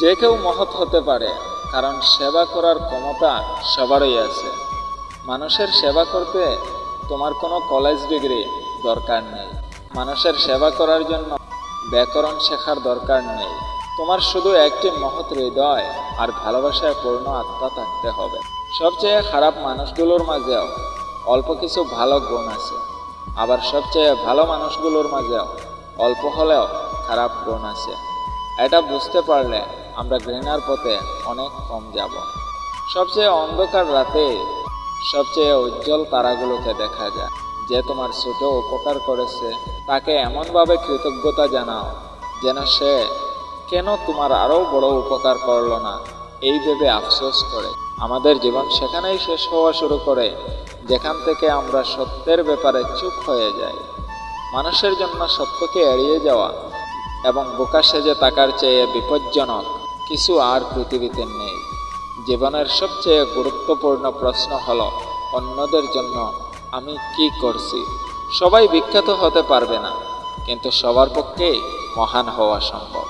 যে কেউ মহৎ হতে পারে, কারণ সেবা করার ক্ষমতা সবারই আছে। মানুষের সেবা করতে তোমার কোনো কলেজ ডিগ্রি দরকার নেই। মানুষের সেবা করার জন্য ব্যাকরণ শেখার দরকার নেই। তোমার শুধু একটি মহৎ হৃদয় আর ভালোবাসায় পূর্ণ আত্মা থাকতে হবে। সবচেয়ে খারাপ মানুষগুলোর মাঝেও অল্প কিছু ভালো গুণ আছে। আবার সবচেয়ে ভালো মানুষগুলোর মাঝেও অল্প হলেও খারাপ গুণ আছে। এটা বুঝতে পারলে আমরা ঘৃণার পথে অনেক কম যাব। সবচেয়ে অন্ধকার রাতে সবচেয়ে উজ্জ্বল তারাগুলোকে দেখা যায়। যে তোমার ছোট উপকার করেছে, তাকে এমনভাবে কৃতজ্ঞতা জানাও যেন সে কেন তোমার আরও বড় উপকার করল না। এই ভেবে আফসোস করে। আমাদের জীবন সেখানেই শেষ হওয়া শুরু করে, যেখান থেকে আমরা সত্যের ব্যাপারে চুপ হয়ে যাই। মানুষের জন্য সত্যকে এড়িয়ে যাওয়া এবং বোকা সেজে তাকার চেয়ে বিপজ্জনক কিছু আর পৃথিবীতে নেই। জীবনের সবচেয়ে গুরুত্বপূর্ণ প্রশ্ন হল, অন্যদের জন্য আমি কি করছি? সবাই বিখ্যাত হতে পারবে না, কিন্তু সবার পক্ষেই মহান হওয়া সম্ভব।